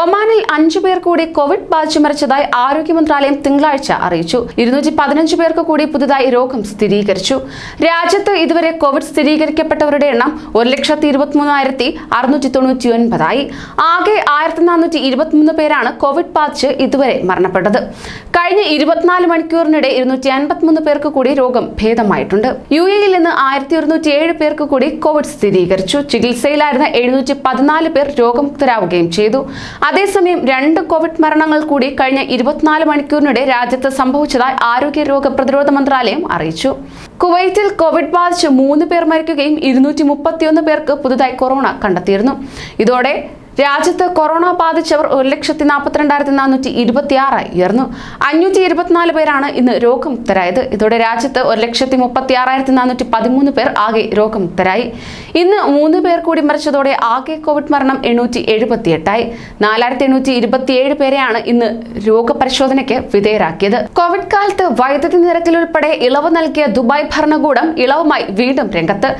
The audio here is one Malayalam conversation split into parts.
ഒമാനിൽ അഞ്ചു പേർ കൂടി കോവിഡ് ബാധിച്ചു മരിച്ചതായി ആരോഗ്യ മന്ത്രാലയം തിങ്കളാഴ്ച അറിയിച്ചു. ഇരുന്നൂറ്റി പതിനഞ്ച് പേർക്ക് കൂടി പുതുതായി രോഗം സ്ഥിരീകരിച്ചു. രാജ്യത്ത് ഇതുവരെ കോവിഡ് സ്ഥിരീകരിക്കപ്പെട്ടവരുടെ എണ്ണം ഒരു ലക്ഷത്തി ഇരുപത്തിമൂന്നായിരത്തി അറുന്നൂറ്റി തൊണ്ണൂറ്റി ഒൻപതായി ആകെ ആയിരത്തി നാനൂറ്റി ഇരുപത്തിമൂന്ന് പേരാണ് കോവിഡ് ബാധിച്ച് ഇതുവരെ മരണപ്പെട്ടത്. കഴിഞ്ഞ ഇരുപത്തിനാല് മണിക്കൂറിനിടെ ഇരുന്നൂറ്റി അൻപത്തിമൂന്ന് പേർക്ക് കൂടി രോഗം ഭേദമായിട്ടുണ്ട്. യു എയിൽ നിന്ന് ആയിരത്തി ഒരുന്നൂറ്റി ഏഴ് പേർക്ക് കൂടി കോവിഡ് സ്ഥിരീകരിച്ചു. ചികിത്സയിലായിരുന്ന എഴുന്നൂറ്റി പതിനാല് പേർ രോഗമുക്തരാവുകയും ചെയ്തു. അതേസമയം രണ്ട് കോവിഡ് മരണങ്ങൾ കൂടി കഴിഞ്ഞ ഇരുപത്തിനാല് മണിക്കൂറിനിടെ രാജ്യത്ത് സംഭവിച്ചതായി ആരോഗ്യ രോഗ പ്രതിരോധ മന്ത്രാലയം അറിയിച്ചു. കുവൈറ്റിൽ കോവിഡ് ബാധിച്ച് മൂന്ന് പേർ മരിക്കുകയും ഇരുന്നൂറ്റി മുപ്പത്തിയൊന്ന് പേർക്ക് പുതുതായി കൊറോണ കണ്ടെത്തിയിരുന്നു. ഇതോടെ രാജ്യത്ത് കൊറോണ ബാധിച്ചവർ ഒരു ലക്ഷത്തി നാൽപ്പത്തിരണ്ടായിരത്തി നാനൂറ്റി ഇരുപത്തിയാറായി ഉയർന്നു. അഞ്ഞൂറ്റി ഇരുപത്തിനാല് പേരാണ് ഇന്ന് രോഗമുക്തരായത്. ഇതോടെ രാജ്യത്ത് ഒരു ലക്ഷത്തി മുപ്പത്തി ആറായിരത്തി നാനൂറ്റി പതിമൂന്ന് പേർ ആകെ രോഗമുക്തരായി. ഇന്ന് മൂന്ന് പേർ കൂടി മരിച്ചതോടെ ആകെ കോവിഡ് മരണം എണ്ണൂറ്റി എഴുപത്തി എട്ടായി നാലായിരത്തി എണ്ണൂറ്റി ഇരുപത്തിയേഴ് പേരെയാണ് ഇന്ന് രോഗപരിശോധനയ്ക്ക് വിധേയരാക്കിയത്. കോവിഡ് കാലത്ത് വൈദ്യുതി നിരക്കിലുൾപ്പെടെ ഇളവ് നൽകിയ ദുബായ് ഭരണകൂടം ഇളവുമായി വീണ്ടും രംഗത്ത്.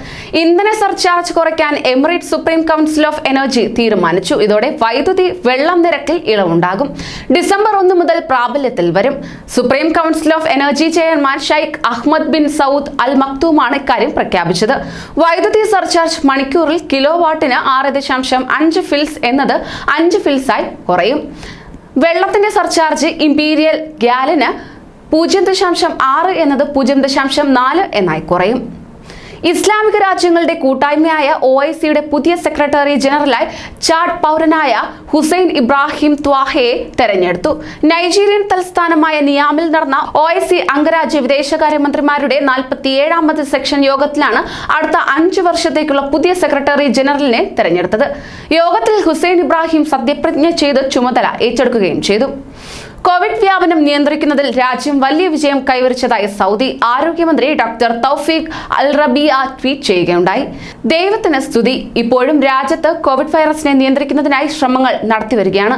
ഇന്ധന സർചാർജ് കുറയ്ക്കാൻ Emirate Supreme Council of Energy തീരുമാനിച്ചു. ഇതോടെ വൈദ്യുതി വെള്ളം നിരക്കിൽ ഇളവുണ്ടാകും. ഡിസംബർ ഒന്ന് മുതൽ പ്രാബല്യത്തിൽ വരും. Supreme Council of Energy chairman Sheikh Ahmed bin Saud Al മക്തൂമാണ് ഇക്കാര്യം പ്രഖ്യാപിച്ചത്. വൈദ്യുതി സർചാർജ് മണിക്കൂറിൽ കിലോ വാട്ടിന് ആറ് ദശാംശം അഞ്ച് ഫിൽസ് എന്നത് അഞ്ച് ഫിൽസായി കുറയും. വെള്ളത്തിന്റെ സർചാർജ് ഇമ്പീരിയൽ ഗ്യാലിന് പൂജ്യം ദശാംശം ആറ് എന്നത് പൂജ്യം ദശാംശം നാല് എന്നായി കുറയും. ഇസ്ലാമിക രാജ്യങ്ങളുടെ കൂട്ടായ്മയായ ഒ ഐ സിയുടെ പുതിയ സെക്രട്ടറി ജനറലായി ചാഡ് പൗരനായ ഹുസൈൻ ഇബ്രാഹിം ത്വാഹയെ തെരഞ്ഞെടുത്തു. നൈജീരിയൻ തലസ്ഥാനമായ നിയാമിൽ നടന്ന ഒ ഐ സി അംഗരാജ്യ വിദേശകാര്യമന്ത്രിമാരുടെ നാൽപ്പത്തിയേഴാമത് സെക്ഷൻ യോഗത്തിലാണ് അടുത്ത അഞ്ചു വർഷത്തേക്കുള്ള പുതിയ സെക്രട്ടറി ജനറലിനെ തെരഞ്ഞെടുത്തത്. യോഗത്തിൽ ഹുസൈൻ ഇബ്രാഹിം സത്യപ്രതിജ്ഞ ചെയ്ത് ചുമതല ഏറ്റെടുക്കുകയും ചെയ്തു. കോവിഡ് വ്യാപനം നിയന്ത്രിക്കുന്നതിൽ രാജ്യം വലിയ വിജയം കൈവരിച്ചതായി സൗദി ആരോഗ്യമന്ത്രി doctor Tawfiq Al Rabiah tweet ചെയ്യുകയുണ്ടായി. ദൈവത്തിന് സ്തുതി. ഇപ്പോഴും രാജ്യത്ത് കോവിഡ് വൈറസിനെ നിയന്ത്രിക്കുന്നതിനായി ശ്രമങ്ങൾ നടത്തിവരികയാണ്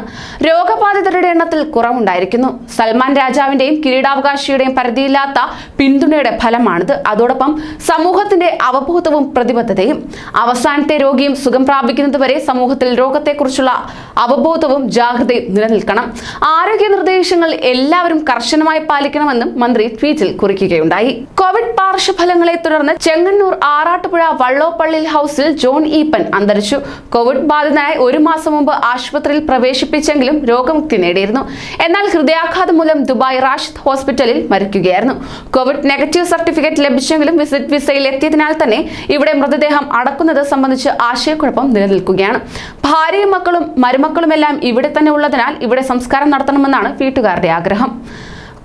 രോഗബാധിതരുടെ എണ്ണത്തിൽ കുറവുണ്ടായിരിക്കുന്നു. സൽമാൻ രാജാവിന്റെയും കിരീടാവകാശിയുടെയും പരിധിയില്ലാത്ത പിന്തുണയുടെ ഫലമാണിത്. അതോടൊപ്പം സമൂഹത്തിന്റെ അവബോധവും പ്രതിബദ്ധതയും. അവസാനത്തെ രോഗിയും സുഖം പ്രാപിക്കുന്നതുവരെ സമൂഹത്തിൽ രോഗത്തെക്കുറിച്ചുള്ള അവബോധവും ജാഗ്രതയും നിലനിൽക്കണം. ആരോഗ്യ നിർദ്ദേശങ്ങൾ എല്ലാവരും കർശനമായി പാലിക്കണമെന്നും മന്ത്രി ട്വീറ്റിൽ കുറിക്കുകയുണ്ടായി. കോവിഡ് പാർശ്വഫലങ്ങളെ തുടർന്ന് ചെങ്ങന്നൂർ ആറാട്ടുപുഴ വള്ളോപ്പള്ളിൽ ഹൗസിൽ ജോൺ ഈപ്പൻ അന്തരിച്ചു. കോവിഡ് ബാധിതനായി ഒരു മാസം മുമ്പ് ആശുപത്രിയിൽ പ്രവേശിപ്പിച്ചെങ്കിലും രോഗമുക്തി നേടിയിരുന്നു. എന്നാൽ ഹൃദയാഘാതം മൂലം ദുബായ് റാഷിദ് ഹോസ്പിറ്റലിൽ മരിക്കുകയായിരുന്നു. കോവിഡ് നെഗറ്റീവ് സർട്ടിഫിക്കറ്റ് ലഭിച്ചെങ്കിലും വിസിറ്റ് വിസയിൽ എത്തിയതിനാൽ തന്നെ ഇവിടെ മൃതദേഹം അടക്കുന്നത് സംബന്ധിച്ച് ആശയക്കുഴപ്പം നിലനിൽക്കുകയാണ്. ഭാര്യയും മക്കളും മരുമക്കളുമെല്ലാം ഇവിടെ തന്നെ ഉള്ളതിനാൽ ഇവിടെ സംസ്കാരം നടത്തണമെന്നാണ് വീട്ടുകാരുടെ ആഗ്രഹം.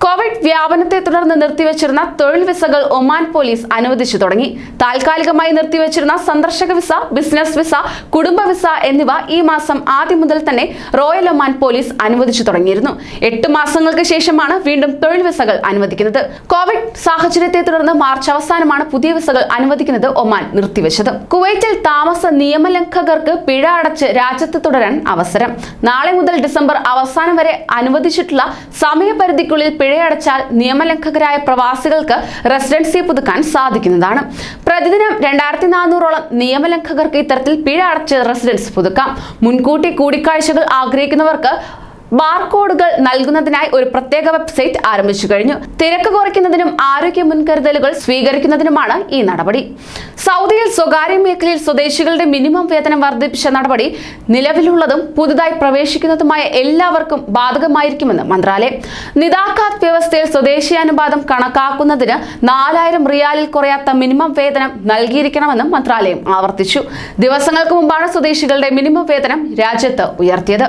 കോവിഡ് വ്യാപനത്തെ തുടർന്ന് നിർത്തിവച്ചിരുന്ന തൊഴിൽ വിസകൾ ഒമാൻ പോലീസ് അനുവദിച്ചു തുടങ്ങി. താൽക്കാലികമായി നിർത്തിവച്ചിരുന്ന സന്ദർശക വിസ ബിസിനസ് വിസ കുടുംബ വിസ എന്നിവ ഈ മാസം ആദ്യം മുതൽ തന്നെ റോയൽ ഒമാൻ പോലീസ് അനുവദിച്ചു തുടങ്ങിയിരുന്നു. എട്ട് മാസങ്ങൾക്ക് ശേഷമാണ് വീണ്ടും തൊഴിൽ വിസകൾ അനുവദിക്കുന്നത്. കോവിഡ് സാഹചര്യത്തെ തുടർന്ന് മാർച്ച് അവസാനമാണ് പുതിയ വിസകൾ അനുവദിക്കുന്നത് ഒമാൻ നിർത്തിവച്ചത്. കുവൈറ്റിൽ താമസ നിയമലംഘകർക്ക് പിഴ അടച്ച് രാജ്യത്ത് തുടരാൻ അവസരം. നാളെ മുതൽ ഡിസംബർ അവസാനം വരെ അനുവദിച്ചിട്ടുള്ള സമയപരിധിക്കുള്ളിൽ പിഴയടച്ചാൽ നിയമലംഘകരായ പ്രവാസികൾക്ക് റെസിഡൻസി പുതുക്കാൻ സാധിക്കുന്നതാണ്. പ്രതിദിനം രണ്ടായിരത്തി നാനൂറോളം നിയമലംഘകർക്ക് ഇത്തരത്തിൽ പിഴ അടച്ച് റെസിഡൻസ് പുതുക്കാം. മുൻകൂട്ടി കൂടിക്കാഴ്ചകൾ ആഗ്രഹിക്കുന്നവർക്ക് ബാർകോഡുകൾ നൽകുന്നതിനായി ഒരു പ്രത്യേക വെബ്സൈറ്റ് ആരംഭിച്ചു കഴിഞ്ഞു. തിരക്ക് കുറയ്ക്കുന്നതിനും ആരോഗ്യ മുൻകരുതലുകൾ സ്വീകരിക്കുന്നതിനുമാണ് ഈ നടപടി. സൗദിയിൽ സ്വകാര്യ മേഖലയിൽ സ്വദേശികളുടെ മിനിമം വേതനം വർദ്ധിപ്പിച്ച നടപടി നിലവിലുള്ളതും പുതുതായി പ്രവേശിക്കുന്നതുമായ എല്ലാവർക്കും ബാധകമായിരിക്കുമെന്ന് മന്ത്രാലയം. നിതാഖാത്ത് വ്യവസ്ഥയിൽ സ്വദേശി അനുപാതം കണക്കാക്കുന്നതിന് നാലായിരം റിയാലിൽ കുറയാത്ത മിനിമം വേതനം നൽകിയിരിക്കണമെന്നും മന്ത്രാലയം ആവർത്തിച്ചു. ദിവസങ്ങൾക്ക് മുമ്പാണ് സ്വദേശികളുടെ മിനിമം വേതനം രാജ്യത്ത് ഉയർത്തിയത്.